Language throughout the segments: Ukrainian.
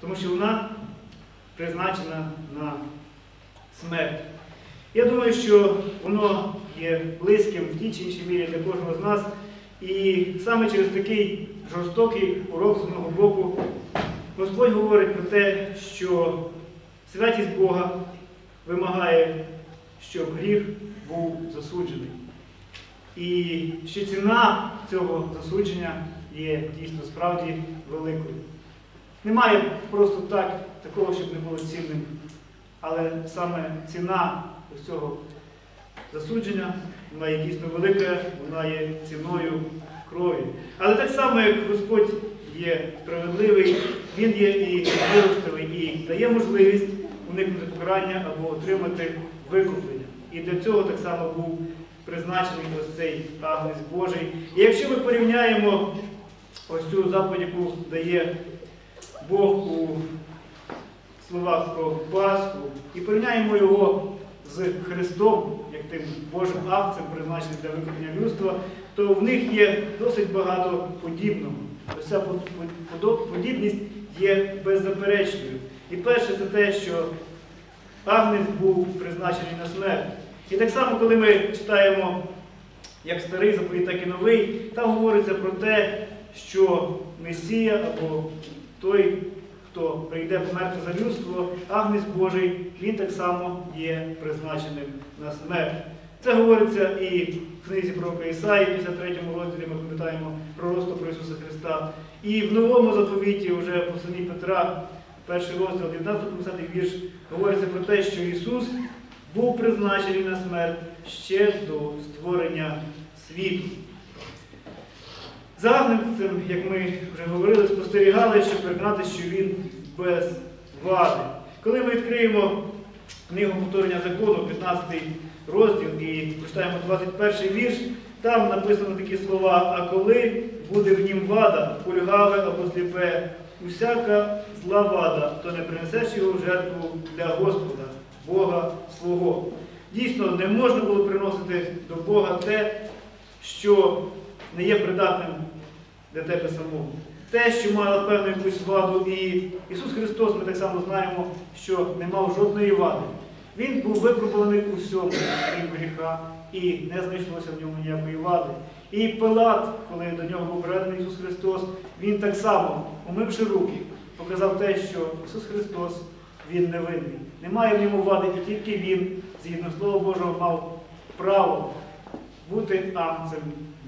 тому що вона призначена на смерть. Я думаю, що воно є близьким в тій чи іншій мірі для кожного з нас. І саме через такий жорстокий урок з одного боку Господь говорить про те, що святість Бога вимагає, щоб гріх був засуджений. І що ціна цього засудження є дійсно справді великою. Немає просто так такого, щоб не було цінним. Але саме ціна ось цього засудження, вона є дійсно велика, вона є ціною крові. Але так само, як Господь є справедливий, Він є і милостивий, і дає можливість уникнути покарання або отримати викуплення. І для цього так само був призначений ось цей агнець Божий. І якщо ми порівняємо ось цю заповідь, яку дає Бог у словах про Пасху, і порівняємо його з Христом, як тим Божим акцем, призначеним для виконання людства, то в них є досить багато подібного. Ось подібність є беззаперечною. І перше це те, що Агнець був призначений на смерть. І так само, коли ми читаємо як старий заповідь, так і новий, там говориться про те, що Месія або той, хто прийде померти за людство, Агнець Божий, він так само є призначеним на смерть. Це говориться і в книзі пророка Ісаї, 53 розділі ми пам'ятаємо пророцтво про Ісуса Христа. І в новому заповіті, вже в посланні Петра, перший розділ, 19-20 вірш, говориться про те, що Ісус був призначений на смерть ще до створення світу. За як ми вже говорили, спостерігали, щоб переконати, що він без вади. Коли ми відкриємо книгу повторення закону, 15 розділ, і прочитаємо 21 вірш, там написано такі слова, а коли буде в нім вада, пульгаве або сліпе, усяка зла вада, то не принесеш його в жертву для Господа, Бога свого. Дійсно, не можна було приносити до Бога те, що не є придатним для тебе самого. Те, що мало певну якусь ваду, і Ісус Христос, ми так само знаємо, що не мав жодної вади. Він був випробуваний у всьому, крім гріха, і не знайшлося в ньому ніякої вади. І Пилат, коли до нього був приведений Ісус Христос, він так само, умивши руки, показав те, що Ісус Христос Він невинний. Немає в ньому вади, і тільки Він, згідно Слова Божого, мав право бути агнцем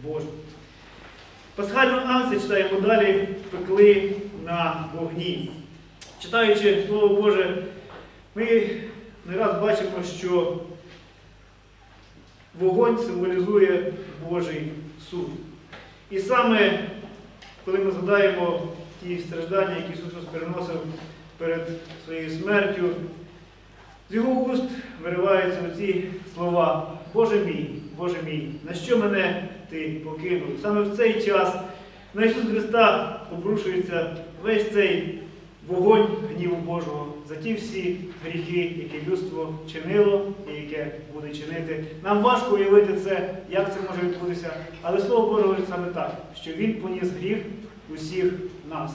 Божим. Пасхальну акцію читаємо далі, пекли на вогні. Читаючи Слово Боже, ми не раз бачимо, що вогонь символізує Божий суд. І саме коли ми згадаємо ті страждання, які Ісус переносив перед своєю смертю, з його уст вириваються оці слова Боже мій, Боже мій, на що мене ти покинув? Саме в цей час на Ісус Христа обрушується весь цей вогонь гніву Божого за ті всі гріхи, які людство чинило і яке буде чинити. Нам важко уявити це, як це може відбутися, але Слово Боже говорить саме так, що Він поніс гріх усіх нас.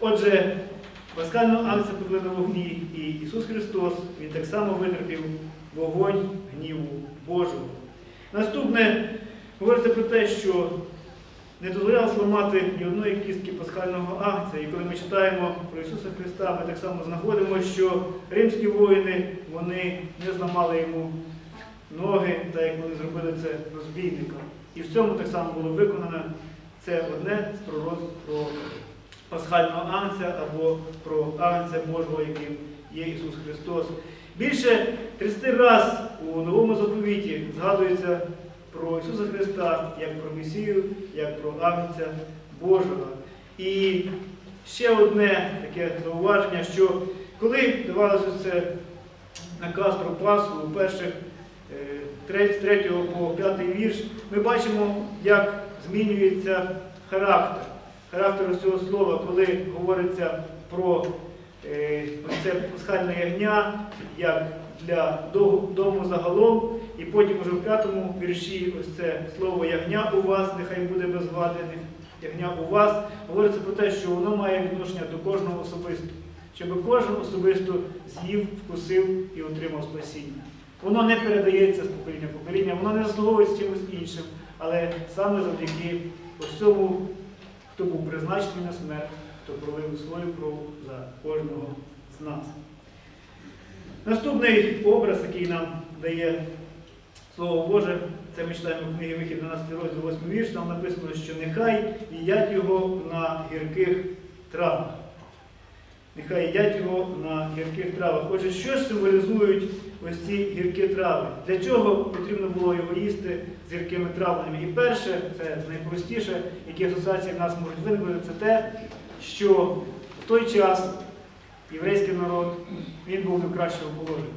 Отже, Пасхальну акцію пекли на вогні, і Ісус Христос, Він так само витерпів вогонь гніву Божого. Наступне говориться про те, що не дозволяло зламати ні одної кістки пасхального акція. І коли ми читаємо про Ісуса Христа, ми так само знаходимо, що римські воїни вони не зламали йому ноги, так як вони зробили це розбійникам. І в цьому так само було виконано це одне з пророцтв про пасхального агнця або про агнця Божого, яким є Ісус Христос. Більше 30 разів у новому заповіті згадується про Ісуса Христа як про Месію, як про агнця Божого. І ще одне таке зауваження, що коли давалося це наказ про Пасху у перших е, з 3 по 5 вірш, ми бачимо, як змінюється характер. Характер цього слова, коли говориться про е, це пасхальне ягня, як для дому загалом, і потім уже в п'ятому вірші ось це слово ягня у вас, нехай буде без вади, ягня у вас, говориться про те, що воно має відношення до кожного особисто, щоб кожен особисто з'їв, вкусив і отримав спасіння. Воно не передається з покоління покоління, воно не заслуговується чимось іншим, але саме завдяки ось хто був призначений на смерть, хто пролив свою кров за кожного з нас. Наступний образ, який нам дає Слово Боже, це ми читаємо в книгі Вихід 12 розділ 8 вірш, там написано, що нехай їдять його на гірких травах. Нехай їдять його на гірких травах. Отже, що ж символізують ось ці гіркі трави? Для чого потрібно було його їсти з гіркими травами? І перше, це найпростіше, які асоціації в нас можуть виникнути, це те, що в той час єврейський народ він був не в кращому положенні.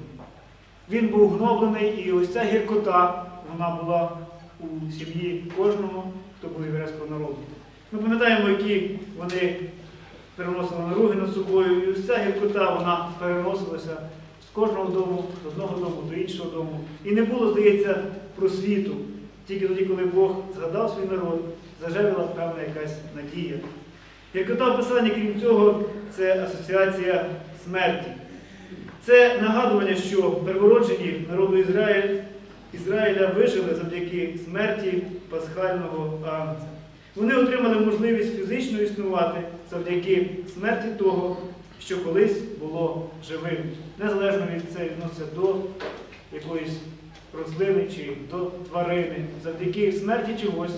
Він був гноблений, і ось ця гіркота, вона була у сім'ї кожного, хто був єврейського народу. Ми пам'ятаємо, які вони переносили наруги над собою, і ось ця гіркота вона переносилася з кожного дому, з одного дому до іншого дому. І не було, здається, просвіту. Тільки тоді, коли Бог згадав свій народ, зажевіла певна якась надія. Гіркота в писанні, крім цього, це асоціація смерті. Це нагадування, що первороджені народу Ізраїля вижили завдяки смерті пасхального агнця. Вони отримали можливість фізично існувати завдяки смерті того, що колись було живим. Незалежно від це відноситься до якоїсь рослини чи до тварини. Завдяки смерті чогось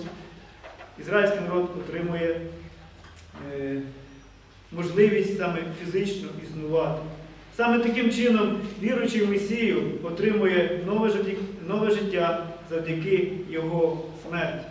ізраїльський народ отримує можливість саме фізично існувати. Саме таким чином віруючий в Месію отримує нове життя, завдяки його смерті.